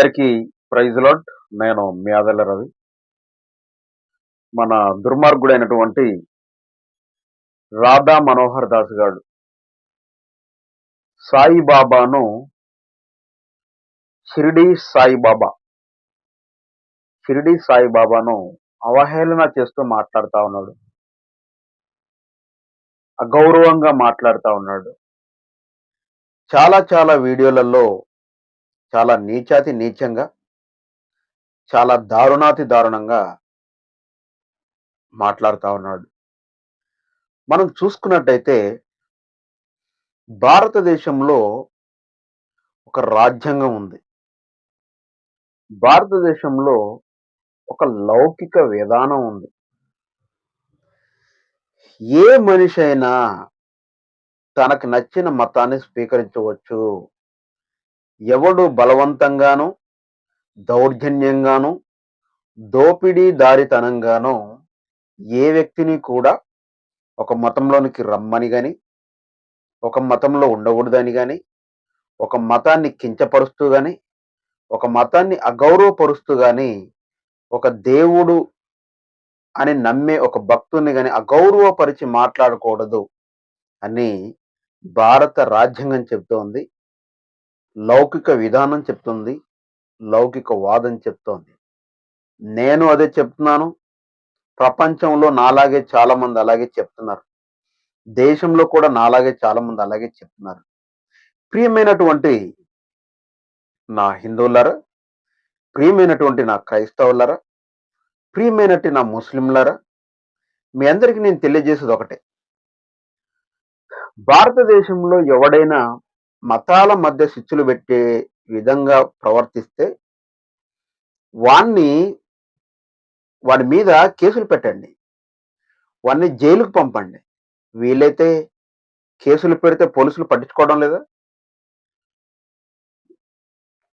అందరికీ praise lord. నేను మీ ఆదల రవి. మన దుర్మార్గుడైనటువంటి రాధా మనోహర్ దాస్ గారు సాయిబాబాను షిరిడి సాయిబాబా షిరిడి సాయిబాబాను అవహేళన చేస్తూ మాట్లాడుతూ ఉన్నాడు. అగౌరవంగా మాట్లాడుతూ ఉన్నాడు. చాలా చాలా వీడియోలలో చాలా నీచాతి నీచంగా చాలా దారుణాతి దారుణంగా మాట్లాడుతా ఉన్నాడు. మనం చూసుకున్నట్టయితే భారతదేశంలో ఒక రాజ్యాంగం ఉంది. భారతదేశంలో ఒక లౌకిక విధానం ఉంది. ఏ మనిషి అయినా తనకు నచ్చిన మతాన్ని స్వీకరించవచ్చు. ఎవడు బలవంతంగాను దౌర్జన్యంగాను దోపిడీదారితనంగానో ఏ వ్యక్తిని కూడా ఒక మతంలోనికి రమ్మని కానీ ఒక మతంలో ఉండకూడదని కానీ ఒక మతాన్ని కించపరుస్తూ కానీ ఒక మతాన్ని అగౌరవపరుస్తూ కానీ ఒక దేవుడు అని నమ్మే ఒక భక్తుని కానీ అగౌరవపరిచి మాట్లాడకూడదు అని భారత రాజ్యాంగం చెబుతోంది. లౌకిక విధానం చెప్తుంది లౌకిక వాదం చెప్తోంది. నేను అదే చెప్తున్నాను ప్రపంచంలో నాలాగే చాలా మంది అలాగే చెప్తున్నారు. దేశంలో కూడా నాలాగే చాలామంది అలాగే చెప్తున్నారు. ప్రియమైనటువంటి నా హిందువులరా ప్రియమైనటువంటి నా క్రైస్తవులరా ప్రియమైనటువంటి నా ముస్లింలరా మీ అందరికీ నేను తెలియజేసేది ఒకటే. భారతదేశంలో ఎవడైనా మతాల మధ్య శిచ్చులు పెట్టే విధంగా ప్రవర్తిస్తే వాణ్ణి వాడి మీద కేసులు పెట్టండి. వాడిని జైలుకు పంపండి. వీలైతే కేసులు పెడితే పోలీసులు పట్టించుకోవడం లేదా?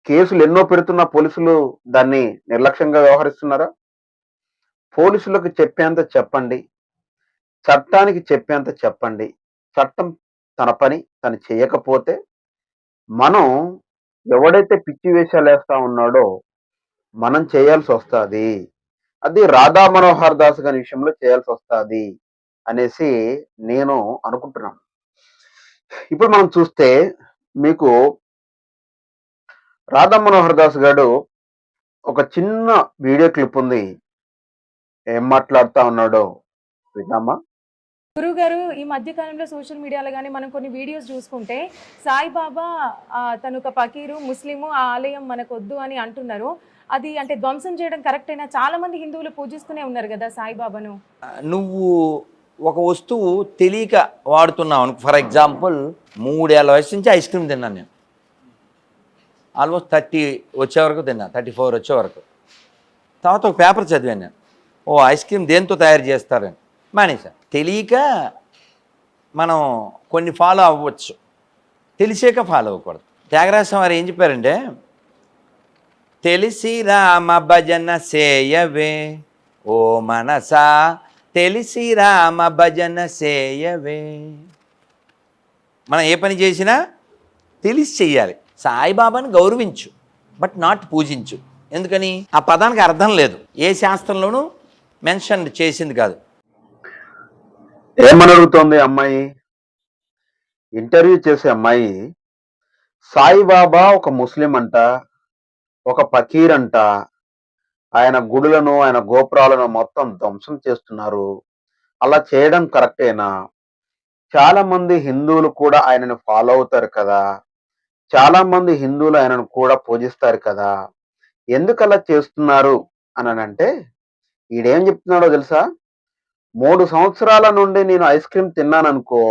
కేసులు ఎన్నో పెడుతున్న పోలీసులు దాన్ని నిర్లక్ష్యంగా వ్యవహరిస్తున్నారా? పోలీసులకు చెప్పేంత చెప్పండి. చట్టానికి చెప్పేంత చెప్పండి. చట్టం తన పని తను చేయకపోతే మనం ఎవడైతే పిచ్చి వేషాలు వేస్తా ఉన్నాడో మనం చేయాల్సి వస్తుంది. అది రాధా మనోహర్ దాస్ గారి విషయంలో చేయాల్సి వస్తుంది అనేసి నేను అనుకుంటున్నాను. ఇప్పుడు మనం చూస్తే మీకు రాధా మనోహర్ దాస్ గారు ఒక చిన్న వీడియో క్లిప్ ఉంది. ఏం మాట్లాడుతా ఉన్నాడో విన్నామా? గురువు గారు ఈ మధ్య కాలంలో సోషల్ మీడియాలో కానీ మనం కొన్ని వీడియోస్ చూసుకుంటే సాయిబాబా తను ఒక పకీరు ముస్లిము ఆ ఆలయం మనకొద్దు అని అంటున్నారు. అది అంటే ధ్వంసం చేయడం కరెక్ట్ అయినా చాలా మంది హిందువులు పూజిస్తూనే ఉన్నారు కదా సాయిబాబాను. నువ్వు ఒక వస్తువు తెలియక వాడుతున్నావు అనుకో ఫర్ ఎగ్జాంపుల్ మూడేళ్ళ వయసు నుంచి ఐస్ క్రీమ్ తిన్నాను నేను. ఆల్మోస్ట్ థర్టీ వచ్చే వరకు తిన్నాను థర్టీ ఫోర్ వచ్చే వరకు. తర్వాత ఒక పేపర్ చదివాను నేను. ఓ ఐస్ క్రీమ్ దేంతో తయారు చేస్తారని. మానేసా తెలియక మనం కొన్ని ఫాలో అవ్వచ్చు. తెలిసాక ఫాలో అవ్వకూడదు. త్యాగరాజం వారు ఏం చెప్పారంటే తెలిసి రామ భజన సేయవే ఓ మనసా తెలిసి రామ భజన సేయవే. మనం ఏ పని చేసినా తెలిసి చెయ్యాలి. సాయిబాబాని గౌరవించు బట్ నాట్ పూజించు. ఎందుకని? ఆ పదానికి అర్థం లేదు. ఏ శాస్త్రంలోనూ మెన్షన్ చేసింది కాదు. ఏమని అడుగుతోంది అమ్మాయి? ఇంటర్వ్యూ చేసే అమ్మాయి సాయిబాబా ఒక ముస్లిం అంట ఒక ఫకీర్ అంట ఆయన గుడులను ఆయన గోపురాలను మొత్తం ధ్వంసం చేస్తున్నారు. అలా చేయడం కరెక్టేనా? చాలా మంది హిందువులు కూడా ఆయనను ఫాలో అవుతారు కదా. చాలా మంది హిందువులు ఆయనను కూడా పూజిస్తారు కదా. ఎందుకు అలా చేస్తున్నారు? అని అంటే ఈడేం చెప్తున్నాడో తెలుసా? మూడు సంవత్సరాల నుండి నేను ఐస్ క్రీమ్ తిన్నాను అనుకో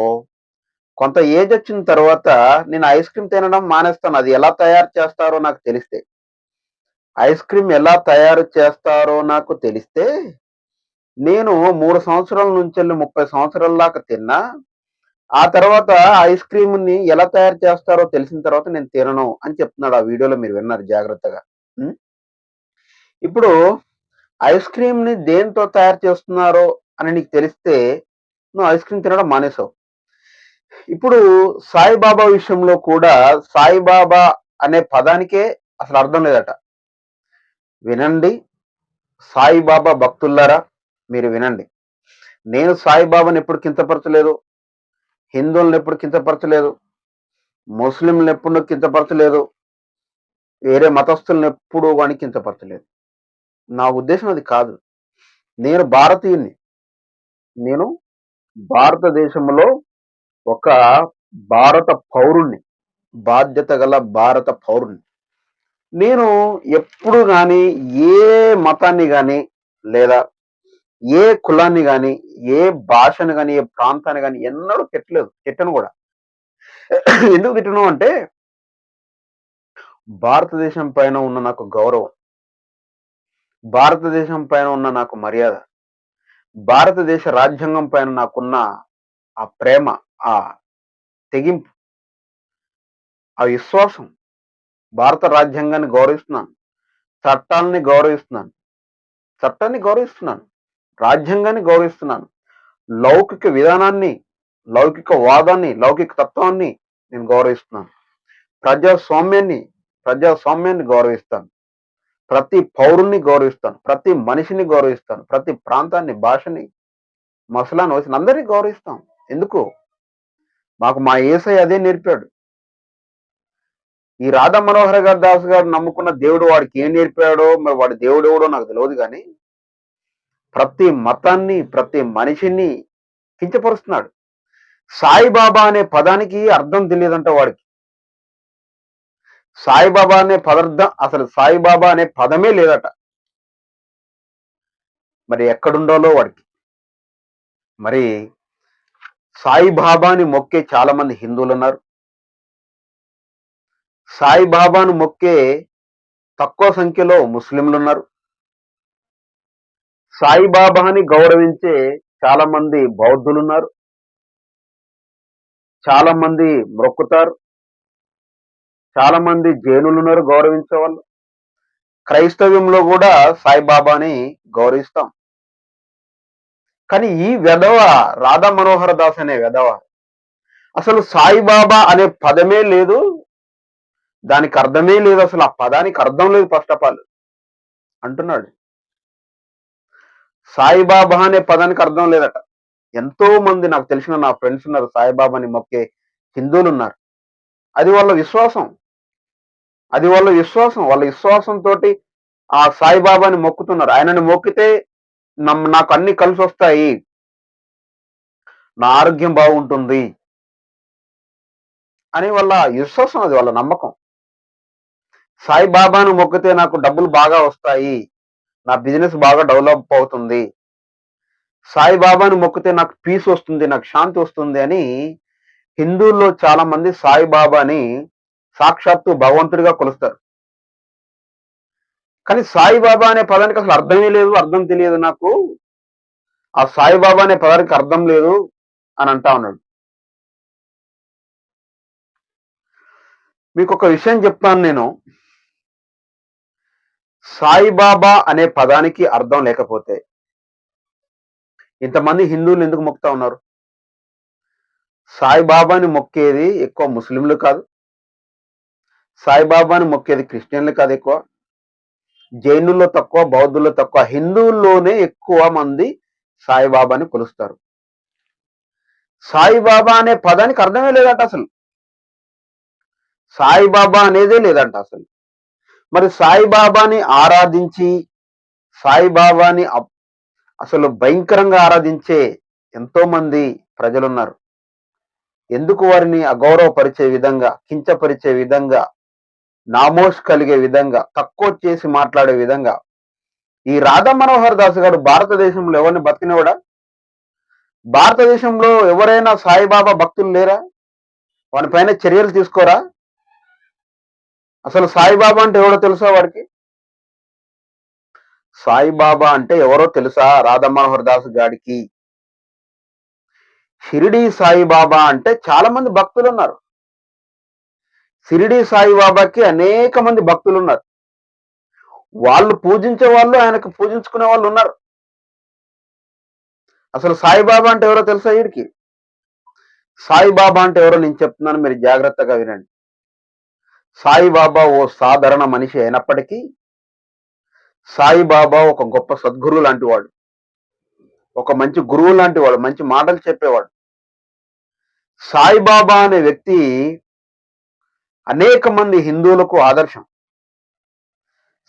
కొంత ఏజ్ వచ్చిన తర్వాత నేను ఐస్ క్రీమ్ తినడం మానేస్తాను. అది ఎలా తయారు చేస్తారో నాకు తెలిస్తే. ఐస్ క్రీమ్ ఎలా తయారు చేస్తారో నాకు తెలిస్తే నేను మూడు సంవత్సరాల నుంచి వెళ్ళి ముప్పై సంవత్సరాల దాకా తిన్నా. ఆ తర్వాత ఐస్ క్రీమ్ని ఎలా తయారు చేస్తారో తెలిసిన తర్వాత నేను తినను అని చెప్తున్నాడు ఆ వీడియోలో మీరు విన్నారు జాగ్రత్తగా. ఇప్పుడు ఐస్ క్రీమ్ని దేంతో తయారు చేస్తున్నారో అని నీకు తెలిస్తే నువ్వు ఐస్ క్రీమ్ తినడం మానేసావు. ఇప్పుడు సాయిబాబా విషయంలో కూడా సాయిబాబా అనే పదానికే అసలు అర్థం లేదట. వినండి సాయిబాబా భక్తుల్లారా మీరు వినండి. నేను సాయిబాబాని ఎప్పుడు కించపరచలేదు. హిందువులను ఎప్పుడు కించపరచలేదు. ముస్లింలను ఎప్పుడు కించపరచలేదు. వేరే మతస్థులను ఎప్పుడు వాని కించపరచలేదు. నా ఉద్దేశం అది కాదు. నేను భారతీయుని నేను భారతదేశంలో ఒక భారత పౌరుణ్ణి బాధ్యత గల భారత పౌరుణ్ణి. నేను ఎప్పుడు కానీ ఏ మతాన్ని కానీ లేదా ఏ కులాన్ని కానీ ఏ భాషను కానీ ఏ ప్రాంతాన్ని కానీ ఎన్నడూ తిట్టలేదు తిట్టను కూడా. ఎందుకు తిట్టను అంటే భారతదేశం పైన ఉన్న నాకు గౌరవం భారతదేశం పైన ఉన్న నాకు మర్యాద. భారతదేశ రాజ్యాంగం పైన నాకున్న ఆ ప్రేమ ఆ తెగింపు ఆ విశ్వాసం భారత రాజ్యాంగాన్ని గౌరవిస్తున్నాను. చట్టాలని గౌరవిస్తున్నాను. చట్టాన్ని గౌరవిస్తున్నాను. రాజ్యాంగాన్ని గౌరవిస్తున్నాను. లౌకిక విధానాన్ని లౌకిక వాదాన్ని లౌకిక తత్వాన్ని నేను గౌరవిస్తున్నాను. ప్రజాస్వామ్యాన్ని ప్రజాస్వామ్యాన్ని గౌరవిస్తాను. ప్రతి పౌరుణ్ణి గౌరవిస్తాను ప్రతి మనిషిని గౌరవిస్తాను ప్రతి ప్రాంతాన్ని భాషని మసలాను వచ్చిన అందరినీ గౌరవిస్తాం. ఎందుకు? మాకు మా ఏసై అదే నేర్పాడు. ఈ రాధా మనోహర్ గారి దాస్ గారు నమ్ముకున్న దేవుడు వాడికి ఏం నేర్పాడో మరి వాడి దేవుడు ఎవడో నాకు తెలియదు కానీ ప్రతి మతాన్ని ప్రతి మనిషిని కించపరుస్తున్నాడు. సాయిబాబా అనే పదానికి అర్థం తెలియదంట వాడికి. సాయిబాబా అనే పదార్థం అసలు సాయిబాబా అనే పదమే లేదట. మరి ఎక్కడుండాలో వాడికి. మరి సాయిబాబాని మొక్కే చాలా మంది హిందువులు ఉన్నారు సాయిబాబాను మొక్కే తక్కువ సంఖ్యలో ముస్లింలు ఉన్నారు సాయిబాబాని గౌరవించే చాలా మంది బౌద్ధులు ఉన్నారు చాలా మంది మొక్కుతారు. చాలా మంది జైనులు ఉన్నారు గౌరవించే వాళ్ళు క్రైస్తవ్యంలో కూడా సాయిబాబాని గౌరవిస్తాం. కానీ ఈ వెధవ రాధా మనోహర దాస్ అనే వెధవ అసలు సాయిబాబా అనే పదమే లేదు. దానికి అర్థమే లేదు అసలు ఆ పదానికి అర్థం లేదు ఫస్ట్ ఆఫ్ ఆల్. అంటున్నాడు. సాయిబాబా అనే పదానికి అర్థం లేదట. ఎంతో మంది నాకు తెలిసిన నా ఫ్రెండ్స్ ఉన్నారు సాయిబాబాని మొక్కే హిందువులు ఉన్నారు. అది వాళ్ళ విశ్వాసం. అది వాళ్ళ విశ్వాసం వాళ్ళ విశ్వాసంతో ఆ సాయిబాబాని మొక్కుతున్నారు. ఆయనని మొక్కితే నమ్ నాకు అన్ని కలిసి వస్తాయి. నా ఆరోగ్యం బాగుంటుంది అని వాళ్ళ విశ్వాసం అది వాళ్ళ నమ్మకం. సాయిబాబాను మొక్కితే నాకు డబ్బులు బాగా వస్తాయి. నా బిజినెస్ బాగా డెవలప్ అవుతుంది. సాయిబాబాను మొక్కితే నాకు పీస్ వస్తుంది నాకు శాంతి వస్తుంది అని హిందువుల్లో చాలా మంది సాయిబాబాని సాక్షాత్తు భగవంతుడిగా కొలుస్తారు. కానీ సాయిబాబా అనే పదానికి అసలు అర్థమే లేదు అర్థం తెలియదు నాకు. ఆ సాయిబాబా అనే పదానికి అర్థం లేదు అని అంటా ఉన్నాడు. మీకు ఒక విషయం చెప్తాను నేను. సాయిబాబా అనే పదానికి అర్థం లేకపోతే ఇంతమంది హిందువులు ఎందుకు మొక్కుతా ఉన్నారు? సాయిబాబాని మొక్కేది ఎక్కువ ముస్లింలు కాదు. సాయిబాబాని మొక్కేది క్రిస్టియన్లు కాదు ఎక్కువ. జైనుల్లో తక్కువ బౌద్ధుల్లో తక్కువ హిందువుల్లోనే ఎక్కువ మంది సాయిబాబాని కొలుస్తారు. సాయిబాబా అనే పదానికి అర్థమే లేదంట అసలు. సాయిబాబా అనేదే లేదంట అసలు. మరి సాయిబాబాని ఆరాధించి సాయిబాబాని అసలు భయంకరంగా ఆరాధించే ఎంతో మంది ప్రజలున్నారు. ఎందుకు వారిని అగౌరవపరిచే విధంగా కించపరిచే విధంగా నామోష్ కలిగే విధంగా తక్కువ చేసి మాట్లాడే విధంగా ఈ రాధా మనోహర్ దాస్ గారు భారతదేశంలో ఎవరిని బతికినవాడా? భారతదేశంలో ఎవరైనా సాయిబాబా భక్తులు లేరా? వాని పైన చర్యలు తీసుకోరా? అసలు సాయిబాబా అంటే ఎవరో తెలుసా వాడికి? సాయిబాబా అంటే ఎవరో తెలుసా రాధా మనోహర్ దాస్ గారికి షిరిడి సాయిబాబా అంటే చాలా మంది భక్తులు ఉన్నారు. షిరిడి సాయిబాబాకి అనేక మంది భక్తులు ఉన్నారు. వాళ్ళు పూజించే వాళ్ళు ఆయనకు పూజించుకునే వాళ్ళు ఉన్నారు. అసలు సాయిబాబా అంటే ఎవరో తెలుసా వీడికి? సాయిబాబా అంటే ఎవరో నేను చెప్తున్నాను మీరు జాగ్రత్తగా వినండి. సాయిబాబా ఓ సాధారణ మనిషి అయినప్పటికీ సాయిబాబా ఒక గొప్ప సద్గురువు లాంటి వాడు. ఒక మంచి గురువు లాంటి వాడు మంచి మాటలు చెప్పేవాడు. సాయిబాబా అనే వ్యక్తి అనేక మంది హిందువులకు ఆదర్శం.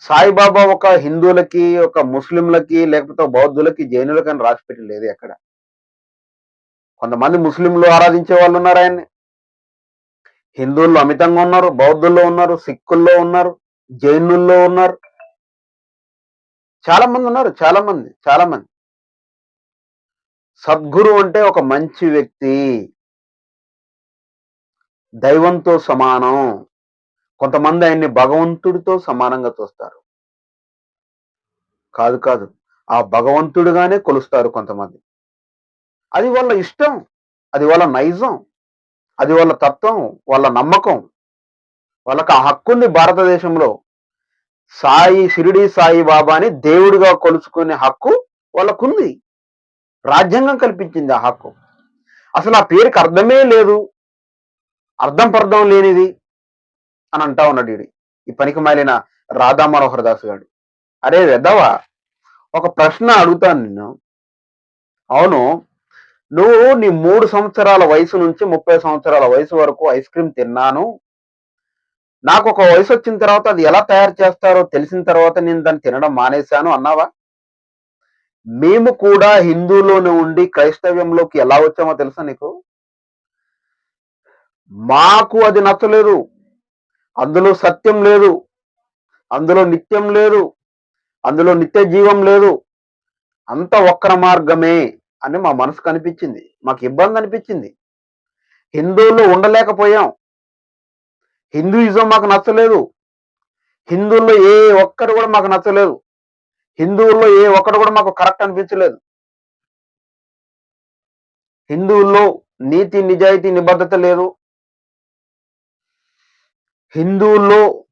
సాయిబాబా ఒక హిందువులకి ఒక ముస్లింలకి లేకపోతే బౌద్ధులకి జైనులకి అని రాసిపెట్టి లేదు ఎక్కడ. కొంతమంది ముస్లింలు ఆరాధించే వాళ్ళు ఉన్నారు ఆయన్ని. హిందువుల్లో అమితంగా ఉన్నారు బౌద్ధుల్లో ఉన్నారు సిక్కుల్లో ఉన్నారు జైనుల్లో ఉన్నారు. చాలా మంది ఉన్నారు చాలా మంది చాలా మంది సద్గురు అంటే ఒక మంచి వ్యక్తి. దైవంతో సమానం. కొంతమంది ఆయన్ని భగవంతుడితో సమానంగా చూస్తారు. కాదు కాదు. ఆ భగవంతుడుగానే కొలుస్తారు కొంతమంది. అది వాళ్ళ ఇష్టం. అది వాళ్ళ నైజం. అది వాళ్ళ తత్వం వాళ్ళ నమ్మకం. వాళ్ళకి ఆ హక్కుంది భారతదేశంలో. సాయి షిరిడి సాయి బాబాని దేవుడిగా కొలుచుకునే హక్కు వాళ్ళకుంది. రాజ్యాంగం కల్పించింది ఆ హక్కు. అసలు ఆ పేరుకి అర్థమే లేదు. అర్థం పర్థం లేనిది అని అంటా ఉన్నాడు ఈడి. ఈ పనికి మాలిన రాధా మనోహర్ దాస్ గారు అరే వెదవా ఒక ప్రశ్న అడుగుతాను నేను. అవును నువ్వు నీ మూడు సంవత్సరాల వయసు నుంచి ముప్పై సంవత్సరాల వయసు వరకు ఐస్ క్రీమ్ తిన్నాను. నాకు ఒక వయసు వచ్చిన తర్వాత అది ఎలా తయారు చేస్తారో తెలిసిన తర్వాత నేను దాన్ని తినడం మానేశాను అన్నావా? మేము కూడా హిందువులోనే ఉండి క్రైస్తవ్యంలోకి ఎలా వచ్చామో తెలుసా నీకు? మాకు అది నచ్చలేదు. అందులో సత్యం లేదు. అందులో నిత్యం లేదు. అందులో నిత్య జీవం లేదు. అంత వక్ర మార్గమే అని మా మనసు కనిపించింది. మాకు ఇబ్బంది అనిపించింది. హిందువుల్లో ఉండలేకపోయాం. హిందూయిజం మాకు నచ్చలేదు. హిందువుల్లో ఏ ఒక్కరు కూడా మాకు నచ్చలేదు. హిందువుల్లో ఏ ఒక్కడు కూడా మాకు కరెక్ట్ అనిపించలేదు. హిందువుల్లో నీతి నిజాయితీ నిబద్ధత లేదు. హిందువుల్లో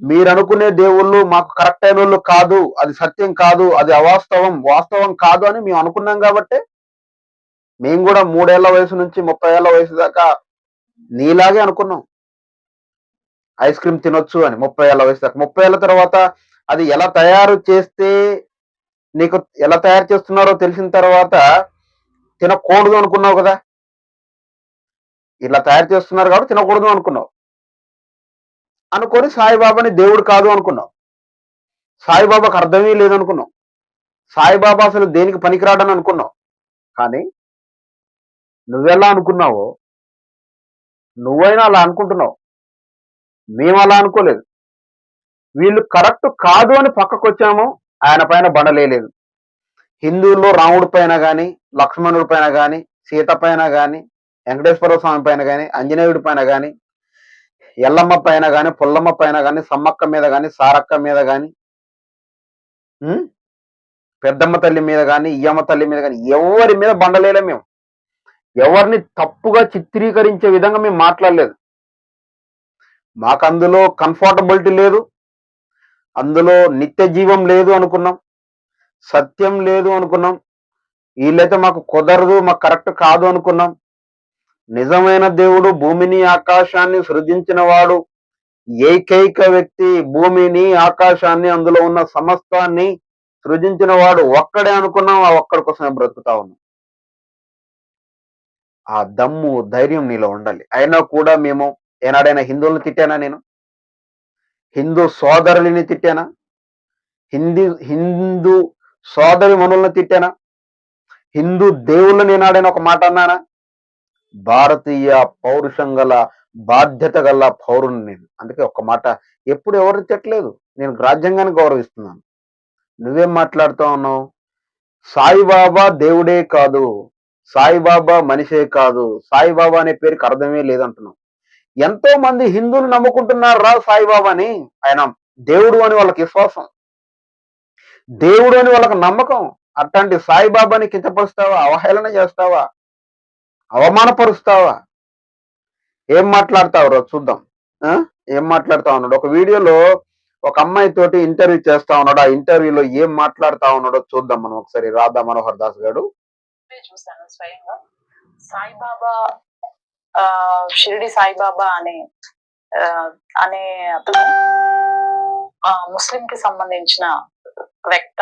మీరు అనుకునే దేవుళ్ళు మాకు కరెక్ట్ అయిన వాళ్ళు కాదు అది సత్యం కాదు అది అవాస్తవం వాస్తవం కాదు అని మేము అనుకున్నాం కాబట్టి మేము కూడా మూడేళ్ళ వయసు నుంచి ముప్పై ఏళ్ళ వయసు దాకా నీలాగే అనుకున్నాం. ఐస్ క్రీమ్ తినొచ్చు అని ముప్పై ఏళ్ళ వయసు దాకా. ముప్పై ఏళ్ళ తర్వాత అది ఎలా తయారు చేస్తే నీకు ఎలా తయారు చేస్తున్నారో తెలిసిన తర్వాత తినకూడదు అనుకున్నావు కదా? ఇలా తయారు చేస్తున్నారు కాబట్టి తినకూడదు అనుకున్నావు. అనుకొని సాయిబాబాని దేవుడు కాదు అనుకున్నావు సాయిబాబాకు అర్థమే లేదనుకున్నావు సాయిబాబా అసలు దేనికి పనికిరాడని అనుకున్నావు కానీ నువ్వెలా అనుకున్నావో నువ్వైనా అలా అనుకుంటున్నావు. మేము అలా అనుకోలేదు. వీళ్ళు కరెక్ట్ కాదు అని పక్కకు వచ్చాము ఆయన పైన బండలేదు హిందువుల్లో రాముడి పైన కానీ లక్ష్మణుడి పైన కానీ సీత పైన కానీ వెంకటేశ్వర స్వామి పైన కానీ ఆంజనేయుడి పైన కానీ ఎల్లమ్మ పైన కానీ పుల్లమ్మ పైన కానీ సమ్మక్క మీద కానీ సారక్క మీద కానీ పెద్దమ్మ తల్లి మీద కానీ ఇయ్యమ్మ తల్లి మీద కానీ ఎవరి మీద బండలేలే మేము. ఎవరిని తప్పుగా చిత్రీకరించే విధంగా మేము మాట్లాడలేదు. మాకు అందులో కంఫర్టబిలిటీ లేదు. అందులో నిత్య జీవం లేదు అనుకున్నాం. సత్యం లేదు అనుకున్నాం. వీళ్ళైతే మాకు కుదరదు మాకు కరెక్ట్ కాదు అనుకున్నాం. నిజమైన దేవుడు భూమిని ఆకాశాన్ని సృజించిన వాడు ఏకైక వ్యక్తి భూమిని ఆకాశాన్ని అందులో ఉన్న సమస్తాన్ని సృజించిన వాడు ఒక్కడే అనుకున్నాం ఆ ఒక్కడి కోసమే బ్రతుకుతా ఉన్నాం. ఆ దమ్ము ధైర్యం నీలో ఉండాలి. అయినా కూడా మేము ఏనాడైనా హిందువులను తిట్టానా నేను? హిందూ సోదరులని తిట్టానా? హిందీ హిందూ సోదరి మనులను తిట్టానా? హిందూ దేవుళ్ళని ఏనాడైనా ఒక మాట అన్నానా? భారతీయ పౌరుషం గల బాధ్యత గల పౌరుని నేను. అందుకే ఒక మాట ఎప్పుడు ఎవరు తిట్టలేదు. నేను రాజ్యాంగాన్ని గౌరవిస్తున్నాను. నువ్వేం మాట్లాడుతూ ఉన్నావు? సాయిబాబా దేవుడే కాదు. సాయిబాబా మనిషే కాదు. సాయిబాబా అనే పేరుకి అర్థమే లేదంటున్నావు. ఎంతో మంది హిందువులు నమ్ముకుంటున్నారు రా సాయిబాబాని? ఆయన దేవుడు అని వాళ్ళకి విశ్వాసం. దేవుడు అని వాళ్ళకి నమ్మకం. అట్లాంటి సాయిబాబాని కించపరుస్తావా? అవహేళన చేస్తావా? అవమానపరుస్తావా? ఏం మాట్లాడతావు రోజు చూద్దాం. ఆ? ఏం మాట్లాడుతా ఉన్నాడు? ఒక వీడియోలో ఒక అమ్మాయి తోటి ఇంటర్వ్యూ చేస్తా ఉన్నాడు. ఆ ఇంటర్వ్యూలో ఏం మాట్లాడుతా ఉన్నాడో చూద్దాం మనం ఒకసారి. రాధా మనోహర్ దాస్ గారు. చూశాను స్వయంగా. సాయిబాబా షిరిడి సాయిబాబా అనే అనే అతను ఆ, ముస్లిం కి సంబంధించిన వ్యక్త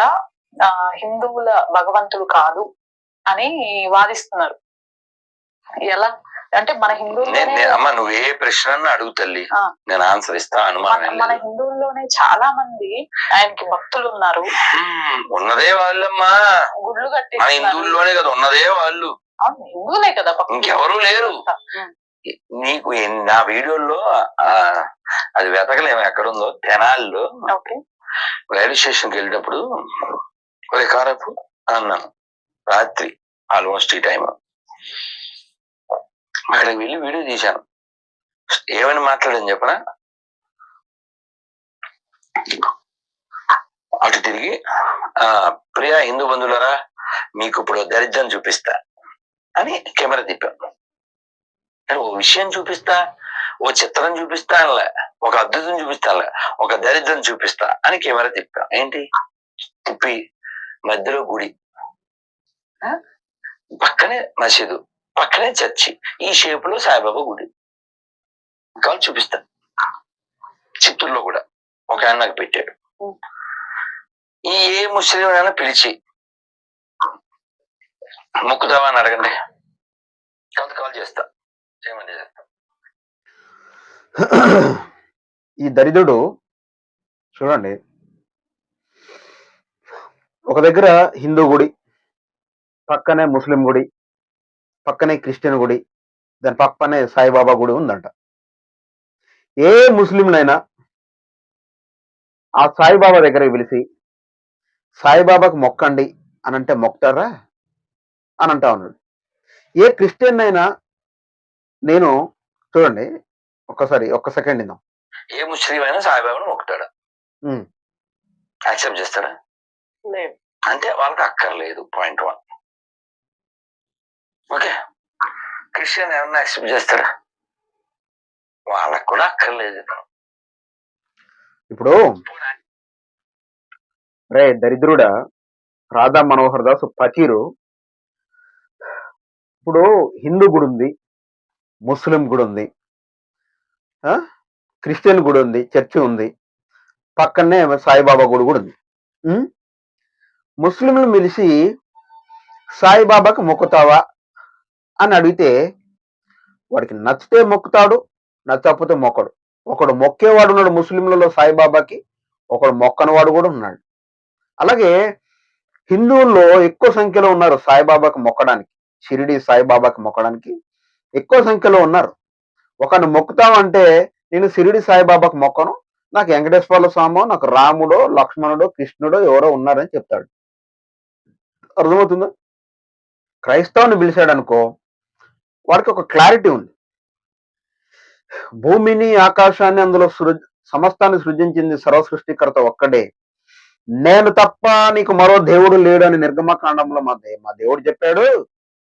ఆ, హిందువుల భగవంతుడు కాదు అని వాదిస్తున్నారు. ఎలా? అంటే మన హిందువుల్లోనే నే- అమ్మ నువ్వు ఏ ప్రశ్న అడుగు తల్లి. ఆ. నేను ఆన్సర్ ఇస్తా అనుమానం మన మన. హిందువుల్లోనే చాలా మంది ఆయనకి భక్తులు ఉన్నారు. ఉన్నదే వాళ్ళమ్మా. గుళ్ళు మన కట్టేస్తున్నారు. హిందువుల్లోనే కదా ఉన్నదే వాళ్ళు. హిందువులే కదా. ఇంకెవరూ లేరు. నీకు నా వీడియోలో ఆ, అది వెతకలేము ఎక్కడుందో తెనాలిలో రైల్వే స్టేషన్కి వెళ్ళేటప్పుడు ఒరే కారపు అన్నాను. రాత్రి ఆల్మోస్ట్ ఈ టైం అక్కడికి వెళ్ళి వీడియో తీశాను. ఏమని మాట్లాడని చెప్పనా? అటు తిరిగి ఆ ప్రియా హిందూ బంధువులరా మీకు ఇప్పుడు దరిద్రం చూపిస్తా అని కెమెరా తిప్పాను నేను ఓ విషయం చూపిస్తా ఓ చిత్రం చూపిస్తా అనలే ఒక అద్భుతం చూపిస్తానులే ఒక దరిద్రం చూపిస్తా అని కెమెరా తిప్పా. ఏంటి? తిప్పి మధ్యలో గుడి. పక్కనే మసీదు. పక్కనే చర్చి ఈ షేప్లో సాయిబాబా గుడి. కావాలి చూపిస్తా. చిత్తూరులో కూడా ఒక ఆయన నాకు పెట్టాడు. ఈ ఏ ముస్లిం అయినా పిలిచి మొక్కుతావా అని అడగండి. కొంత కాల్ చేస్తా. చేయమని చేస్తా. ఈ దరిద్రుడు చూడండి ఒక దగ్గర హిందూ గుడి పక్కనే ముస్లిం గుడి పక్కనే క్రిస్టియన్ గుడి దాని పక్కనే సాయిబాబా గుడి ఉందంట. ఏ ముస్లింనైనా ఆ సాయిబాబా దగ్గరికి పిలిచి సాయిబాబాకు మొక్కండి అని అంటే మొక్తారా? అని అంటా ఉన్నాడు. ఏ క్రిస్టియన్ అయినా నేను చూడండి ఒక్కసారి ఒక్క సెకండ్ ఇందాం ఏ ముస్లిం అయినా సాయిబాబాను మొక్కుతాడా. యాక్సెప్ట్ చేస్తాడా? లేదు. అంటే వాళ్ళకి అక్కర్లేదు పాయింట్ వన్. ఓకే. క్రిస్టియన్ ఏమన్నా యాక్సెప్ట్ చేస్తారా? వాళ్ళకు కూడా అక్కర్లేదు ఇప్పుడు రే దరిద్రుడా రాధా మనోహర్ దాస్ ఫకీరు ఇప్పుడు హిందూ గుడి ఉంది ముస్లిం గుడి ఉంది ఆ? క్రిస్టియన్ గుడి ఉంది చర్చి ఉంది పక్కనే సాయిబాబా గుడి కూడా ఉంది. ముస్లింలు మెలిసి సాయిబాబాకి మొక్కుతావా? అని అడిగితే వాడికి నచ్చితే మొక్కుతాడు నచ్చకపోతే మొక్కడు. ఒకడు మొక్కేవాడు ఉన్నాడు ముస్లింలలో సాయిబాబాకి ఒకడు మొక్కని వాడు కూడా ఉన్నాడు. అలాగే హిందువుల్లో ఎక్కువ సంఖ్యలో ఉన్నారు సాయిబాబాకి మొక్కడానికి షిరిడి సాయిబాబాకి మొక్కడానికి ఎక్కువ సంఖ్యలో ఉన్నారు. ఒకరిని మొక్కుతామంటే నేను షిరిడి సాయిబాబాకి మొక్కను నాకు వెంకటేశ్వర స్వామో నాకు రాముడో లక్ష్మణుడో కృష్ణుడో ఎవరో ఉన్నారని చెప్తాడు. అర్థమవుతుందా? క్రైస్తవుని పిలిచాడు అనుకో వాడికి ఒక క్లారిటీ ఉంది. భూమిని ఆకాశాన్ని అందులో సృ సమస్తాన్ని సృజించింది సర్వ సృష్టికర్త ఒక్కడే. నేను తప్ప నీకు మరో దేవుడు లేడు అని నిర్గమకాండంలో మా దే మా దేవుడు చెప్పాడు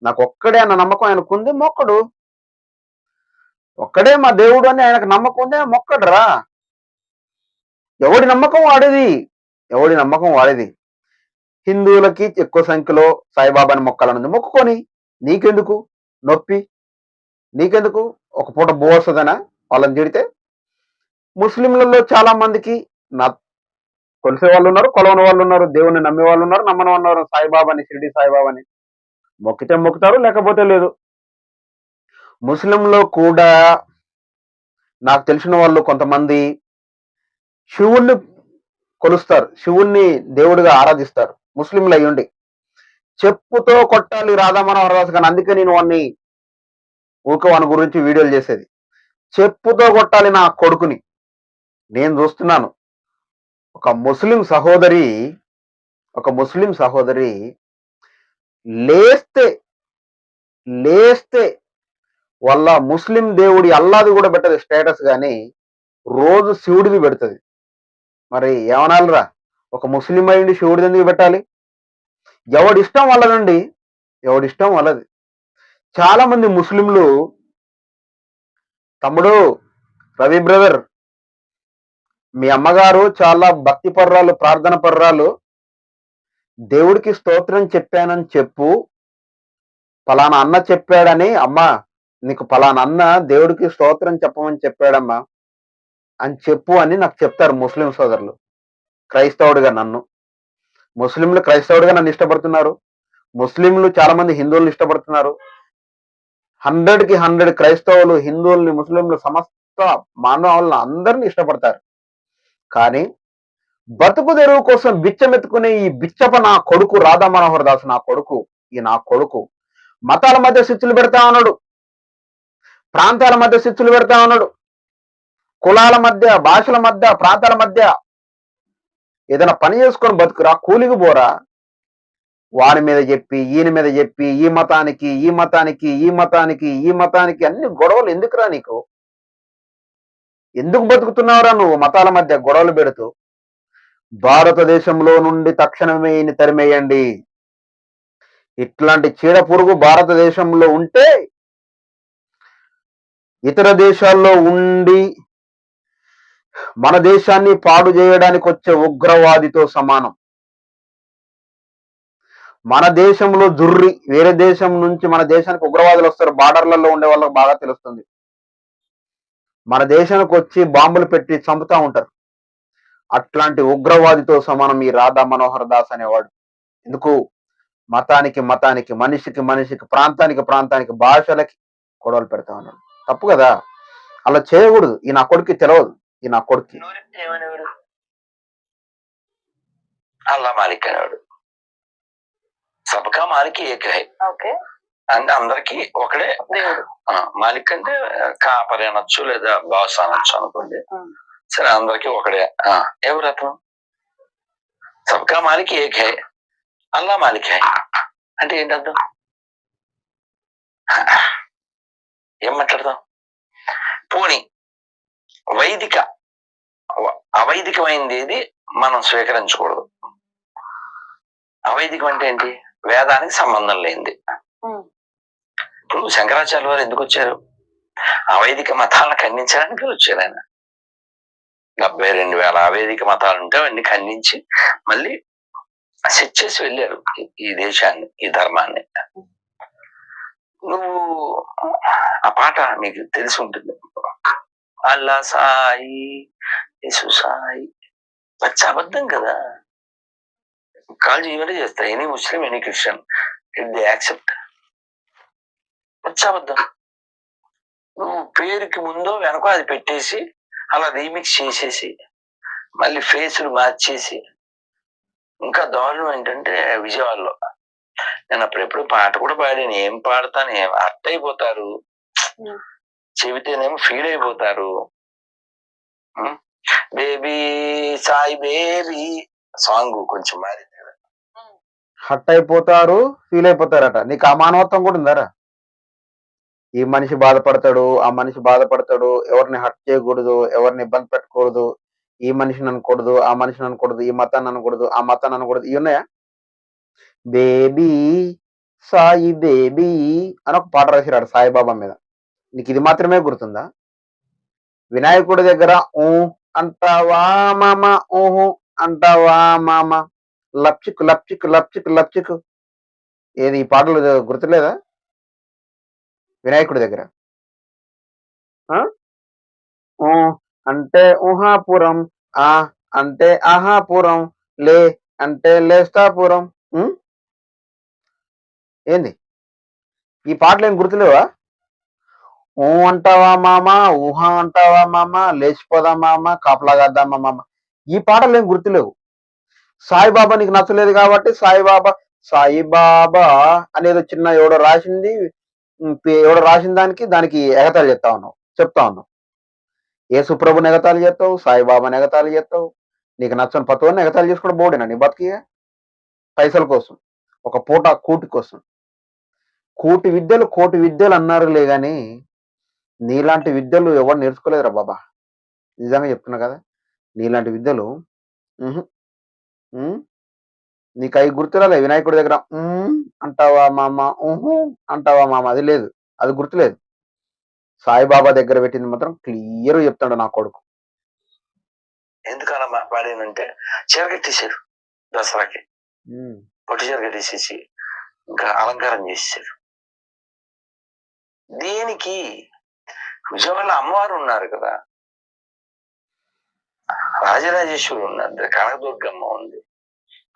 నాకు ఒక్కడే అన్న నమ్మకం ఆయనకుంది మొక్కడు. ఒక్కడే మా దేవుడు అని ఆయనకు నమ్మకం ఉంది ఆయన మొక్కడురా. ఎవడి నమ్మకం వాడేది? ఎవడి నమ్మకం వాడేది? హిందువులకి ఎక్కువ సంఖ్యలో సాయిబాబాని మొక్కాలన్నది మొక్కుకొని నీకెందుకు? నొప్పి నీకెందుకు? ఒక పూట బోసదనా వాళ్ళని తిడితే? ముస్లింలలో చాలా మందికి నా కొలిసే వాళ్ళు ఉన్నారు కొలవని వాళ్ళు ఉన్నారు దేవుని నమ్మే వాళ్ళు ఉన్నారు నమ్మని ఉన్నారు సాయిబాబాని షిరిడి సాయిబాబాని. మొక్కితే మొక్కుతారు లేకపోతే లేదు. ముస్లింలో కూడా నాకు తెలిసిన వాళ్ళు కొంతమంది శివుణ్ణి కొలుస్తారు శివుణ్ణి దేవుడిగా ఆరాధిస్తారు ముస్లింలు అయ్యుండి. చెప్పుతో కొట్టాలి రాధామన దాస్ కానీ అందుకే నేను వాడిని ఊక వాని గురించి వీడియోలు చేసేది. చెప్పుతో కొట్టాలి నా కొడుకుని. నేను చూస్తున్నాను. ఒక ముస్లిం సహోదరి ఒక ముస్లిం సహోదరి లేస్తే లేస్తే వాళ్ళ ముస్లిం దేవుడి అల్లాది కూడా పెట్టదు స్టేటస్ కానీ రోజు శివుడిది పెడుతుంది. మరి ఏమనాలిరా? ఒక ముస్లిం అయ్యింది శివుడిది ఎందుకు పెట్టాలి? ఎవడిష్టం వాళ్ళదండి. ఎవడిష్టం వాళ్ళది. చాలామంది ముస్లింలు తమ్ముడు రవి బ్రదర్ మీ అమ్మగారు చాలా భక్తి పర్రాలు ప్రార్థన పర్రాలు దేవుడికి స్తోత్రం చెప్పానని చెప్పు. పలానా అన్న చెప్పాడని అమ్మా నీకు పలానా అన్న దేవుడికి స్తోత్రం చెప్పమని చెప్పాడమ్మా అని చెప్పు అని నాకు చెప్తారు ముస్లిం సోదరులు. క్రైస్తవుడిగా నన్ను. ముస్లింలు క్రైస్తవుడిగా నన్ను ఇష్టపడుతున్నారు. ముస్లింలు చాలా మంది హిందువులను ఇష్టపడుతున్నారు. హండ్రెడ్కి హండ్రెడ్ క్రైస్తవులు హిందువుల్ని ముస్లింలు సమస్త మానవులను అందరిని ఇష్టపడతారు. కానీ బతుకు తెరువు కోసం బిచ్చమెత్తుకునే ఈ బిచ్చప నా కొడుకు రాధా మనోహర్ దాస్ నా కొడుకు ఈ నా కొడుకు మతాల మధ్య శిచ్చులు పెడతా ఉన్నాడు. ప్రాంతాల మధ్య శిచ్చులు పెడతా ఉన్నాడు. కులాల మధ్య భాషల మధ్య ప్రాంతాల మధ్య ఏదైనా పని చేసుకొని బతుకురా కూలికి పోరా. వాడి మీద చెప్పి ఈయన మీద చెప్పి ఈ మతానికి ఈ మతానికి ఈ మతానికి ఈ మతానికి అన్ని గొడవలు ఎందుకురా నీకు? ఎందుకు బతుకుతున్నావురా నువ్వు మతాల మధ్య గొడవలు పెడుతూ? భారతదేశంలో నుండి తక్షణమే తరిమేయండి. ఇట్లాంటి చీడ పురుగు భారతదేశంలో ఉంటే ఇతర దేశాల్లో ఉండి మన దేశాన్ని పాడు చేయడానికి వచ్చే ఉగ్రవాదితో సమానం. మన దేశంలో జుర్రి వేరే దేశం నుంచి మన దేశానికి ఉగ్రవాదులు వస్తారు బార్డర్లలో ఉండే వాళ్ళకి బాగా తెలుస్తుంది. మన దేశానికి వచ్చి బాంబులు పెట్టి చంపుతా ఉంటారు. అట్లాంటి ఉగ్రవాదితో సమానం ఈ రాధా మనోహర్ దాస్ అనేవాడు. ఎందుకు? మతానికి మతానికి మనిషికి మనిషికి ప్రాంతానికి ప్రాంతానికి భాషలకి గొడవలు పెడతా ఉన్నాడు. తప్పు కదా? అలా చేయకూడదు. ఈ నా కొడుకు తెలియదు ఈ నా కొడుకు. అల్లా మాలిక్ అనేవాడు సబ్కా మాలిక్ ఏక. అంటే అందరికి ఒకడే. దేవుడు. ఆ, మాలిక్ అంటే కాపరి అనొచ్చు లేదా బాస్ అనొచ్చు అనుకోండి. సరే అందరికి ఒకడే. ఆ, ఎవరు అతను? సబ్కా మాలిక్ ఏక్. హై అల్లా మాలిక్. హై అంటే ఏంటి అర్థం? ఏం మాట్లాడదాం? పోని వైదిక. అవైదికమైనది ఏది మనం స్వీకరించకూడదు. అవైదికం అంటే ఏంటి? వేదానికి సంబంధం లేనిది. ఇప్పుడు శంకరాచార్య వారు ఎందుకు వచ్చారు అవైదిక మతాలను ఖండించడానికి వచ్చారు ఆయన. డెబ్బై రెండు వేల అవేదిక మతాలు ఉంటే అవన్నీ ఖండించి మళ్ళీ సెట్ చేసి వెళ్ళారు ఈ- ఈ దేశాన్ని ఈ ధర్మాన్ని. నువ్వు ఆ పాట మీకు తెలిసి ఉంటుంది. అల్లా సాయి యేసు సాయి. పచ్చ అబద్ధం కదా. కాల్ చేయమంటే చేస్తా. Any Muslim any Christian. It the accept పచ్చ అబద్ధం నువ్వు పేరుకి ముందో వెనకో అది పెట్టేసి అలా రీమిక్స్ చేసేసి మళ్ళీ ఫేసులు మార్చేసి ఇంకా దారుణం ఏంటంటే విజయవాడలో. నేను అప్పుడెప్పుడు పాట కూడా పాడాను. ఏం పాడతాను? ఏం అర్థ అయిపోతారు చెబితేనేమో ఫీల్ అయిపోతారు. బేబీ సాయి బేబీ సాంగ్ కొంచెం మారింది హట్ అయిపోతారు ఫీల్ అయిపోతారట. నీకు ఆ మానవత్వం కూడా ఉందారా? ఈ మనిషి బాధపడతాడు ఆ మనిషి బాధపడతాడు ఎవరిని హట్ చేయకూడదు ఎవరిని ఇబ్బంది పెట్టకూడదు ఈ మనిషిని అనకూడదు ఆ మనిషిని అనకూడదు ఈ మతాన్ని అనకూడదు ఆ మతాన్ని అనకూడదు ఇవి ఉన్నాయా? బేబీ సాయి బేబీ అని ఒక పాట రాసిరాడు సాయిబాబా మీద. నీకు ఇది మాత్రమే గుర్తుందా? వినాయకుడి దగ్గర ఊ అంటావా మామ ఊహు అంటావా మామ? లప్చిక్ లప్చిక్ లప్చిక్ లప్చిక్. ఏది ఈ పాటలు గుర్తులేదా? వినాయకుడి దగ్గర. ఆ? ఊ అంటే ఊహాపురం ఆ అంటే ఆహాపురం లే అంటే లేస్తాపురం. ఏంది? ఈ పాటలు ఏం గుర్తులేవా? ఊ అంటావా మామ ఊహ అంటావా మామ లేచిపోదా మామ కాపలాగద్దామా మామ? ఈ పాటలు ఏం గుర్తులేవు. సాయిబాబా నీకు నచ్చలేదు కాబట్టి సాయిబాబా సాయిబాబా అనేది చిన్న ఎవడో రాసింది ఎవడో రాసిన దానికి దానికి ఎగతాళి చెప్తా ఉన్నావు చెప్తా ఉన్నావు. ఏ ప్రభుని ఎగతాళి చేస్తావు సాయిబాబాని ఎగతాళి చేస్తావు. నీకు నచ్చని పத்துవని ఎగతాళి చేసుకోవడం బోడేనా నీ బతికి పైసల కోసం ఒక పూట కూటి కోసం. కోటి విద్యలు కోటి విద్యలు అన్నారులే కానీ నీలాంటి విద్యలు ఎవరు నేర్చుకోలేదురా బాబా. నిజంగా చెప్తున్నా కదా. నీలాంటి విద్యలు ఉహు, ఉమ్, నీకు అవి గుర్తురాలే వినాయకుడి దగ్గర. ఉమ్ అంటావా మామ ఊహు అంటావా మామ. అది లేదు అది గుర్తులేదు. సాయిబాబా దగ్గర పెట్టింది మాత్రం క్లియర్ చెప్తాడు నా కొడుకు. ఎందుకు అలా మా- చీర కట్టేశారు దసరాకి. ఉమ్, పట్టు చీర కట్టేసేసి ఇంకా అలంకారం చేసేసారు దీనికి విజయవాడలో అమ్మవారు ఉన్నారు కదా. రాజరాజేశ్వరుడు ఉన్నారు. కనకదుర్గమ్మ ఉంది.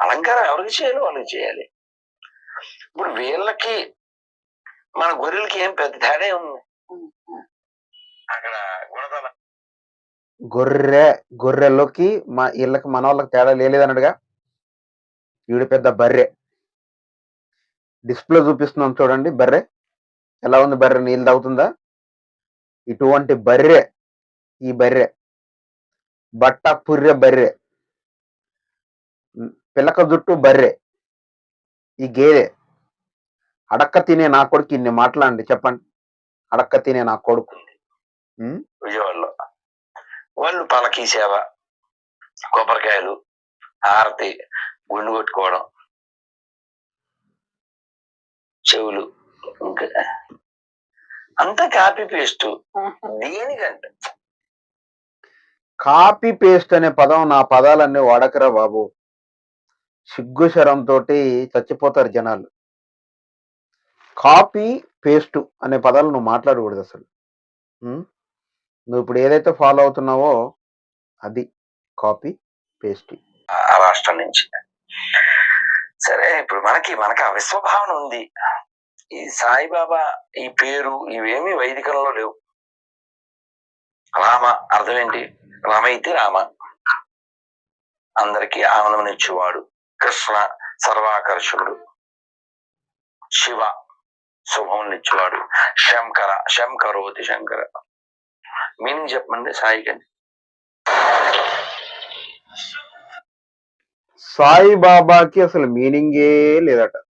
అలంకారం ఎవరికి చేయాలి వాళ్ళకి చేయాలి. ఇప్పుడు వీళ్ళకి మన గొర్రెలకి ఏం పెద్ద తేడా ఉంది అక్కడ గుణదల గొర్రె గొర్రెలోకి మా వీళ్ళకి మన వాళ్ళకి తేడా లేదన్నట్టుగా ఈవిడ పెద్ద బర్రె. డిస్ప్లే చూపిస్తున్నాం చూడండి బర్రె. ఎలా ఉంది బర్రె? నీళ్ళు తాగుతుందా? ఇటువంటి బర్రె ఈ బర్రె బట్ట పుర్రె బర్రె పిలక జుట్టు బర్రె ఈ గేదె అడక్క తినే నా కొడుకు ఇన్ని మాట్లాడండి చెప్పండి. అడక్క తినే నా కొడుకు. విజయవాడలో వాళ్ళు పలకీ సేవ కొబ్బరికాయలు హారతి గుండు కొట్టుకోవడం చెవులు ఇంకా అంతా కాపీ పేస్ట్ దేనికంటే? కాపీ పేస్ట్ అనే పదం నా పదాలన్నీ వాడకరా బాబు. సిగ్గు శరంతో చచ్చిపోతారు జనాలు. కాపీ పేస్ట్ అనే పదాలు నువ్వు మాట్లాడకూడదు అసలు? నువ్వు ఇప్పుడు ఏదైతే ఫాలో అవుతున్నావో అది కాపీ పేస్ట్ ఆ రాష్ట్రం నుంచి. సరే ఇప్పుడు మనకి మనకి ఆ విశ్వభావన ఉంది. ఈ సాయిబాబా ఈ పేరు ఇవేమి వైదికంలో లేవు. రామ అర్థం ఏంటి రామ. రామ అందరికీ ఆనందమునిచ్చేవాడు. కృష్ణ సర్వాకర్షకుడు శివ శుభమునిచ్చేవాడు. శంకర శంకరోతి శంకర. మీనింగ్ చెప్పండి సాయికి సాయిబాబాకి అసలు మీనింగే లేదట.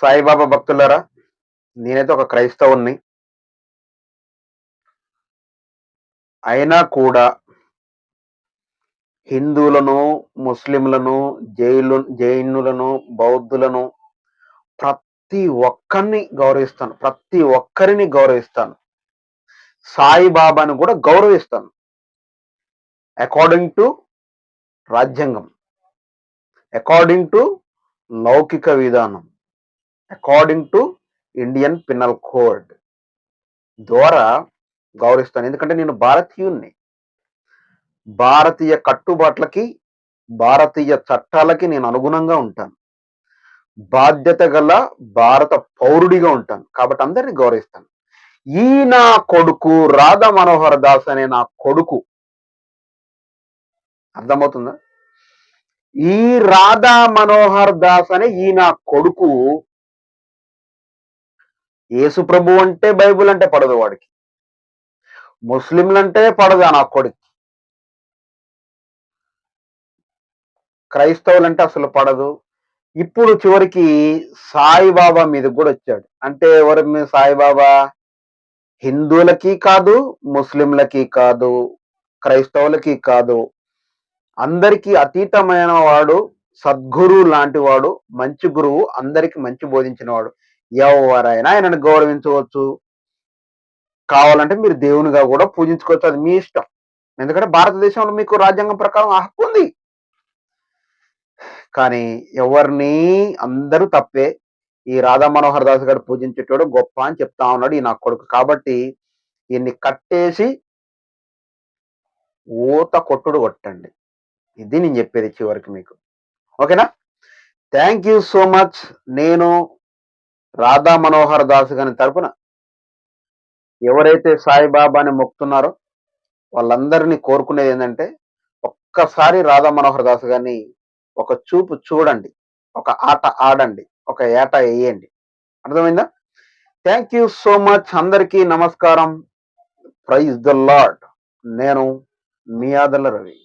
సాయిబాబా భక్తులారా నేనైతే ఒక క్రైస్తవుని అయినా కూడా హిందువులను ముస్లింలను జైలు జైనులను బౌద్ధులను ప్రతి ఒక్కరిని గౌరవిస్తాను. ప్రతి ఒక్కరిని గౌరవిస్తాను. సాయిబాబాను కూడా గౌరవిస్తాను. అకార్డింగ్ టు రాజ్యాంగం. అకార్డింగ్ టు లౌకిక విధానం. According to Indian penal code ద్వారా గౌరవిస్తాను. ఎందుకంటే నేను భారతీయుణ్ణి. భారతీయ కట్టుబాట్లకి భారతీయ చట్టాలకి నేను అనుగుణంగా ఉంటాను. బాధ్యత గల భారత పౌరుడిగా ఉంటాను. కాబట్టి అందరిని గౌరవిస్తాను. ఈ నా కొడుకు రాధా మనోహర్ దాస్ అనే నా కొడుకు. అర్థమవుతుందా? ఈ రాధా మనోహర్ దాస్ అనే ఈ నా కొడుకు యేసు ప్రభు అంటే బైబుల్ అంటే పడదు వాడికి. ముస్లింలంటే పడదు ఆ నా కొడుకు. క్రైస్తవులంటే అసలు పడదు. ఇప్పుడు చివరికి సాయిబాబా మీద కూడా వచ్చాడు. అంటే ఎవరి మీద సాయిబాబా? హిందువులకి కాదు ముస్లింలకి కాదు క్రైస్తవులకి కాదు. అందరికీ అతీతమైన వాడు సద్గురువు లాంటి వాడు మంచి గురువు అందరికి మంచి బోధించిన వాడు. ఎవరైనా ఆయనను గౌరవించవచ్చు. కావాలంటే మీరు దేవునిగా కూడా పూజించుకోవచ్చు. అది మీ ఇష్టం. ఎందుకంటే భారతదేశంలో మీకు రాజ్యాంగం ప్రకారం ఆ హక్కు ఉంది. కానీ ఎవరిని అందరూ తప్పే ఈ రాధా మనోహర్ దాస్ గారు పూజించేటోడు గొప్ప అని చెప్తా ఉన్నాడు ఈ నా కొడుకు. కాబట్టి ఈయన్ని కట్టేసి ఊత కొట్టుడు కొట్టండి. ఇది నేను చెప్పేది చివరికి మీకు. ఓకేనా? Thank you so much. నేను రాధా మనోహర్ దాస్ గారి తరపున ఎవరైతే సాయిబాబాని మొక్కుతున్నారో వాళ్ళందరినీ కోరుకునేది ఏంటంటే ఒక్కసారి రాధా మనోహర్ దాస్ గారిని ఒక చూపు చూడండి ఒక ఆట ఆడండి ఒక ఏట వేయండి. అర్థమైందా? థ్యాంక్ యూ సో మచ్ అందరికీ నమస్కారం. ప్రైజ్ ద లాడ్ నేను మీ ఆదల రవి.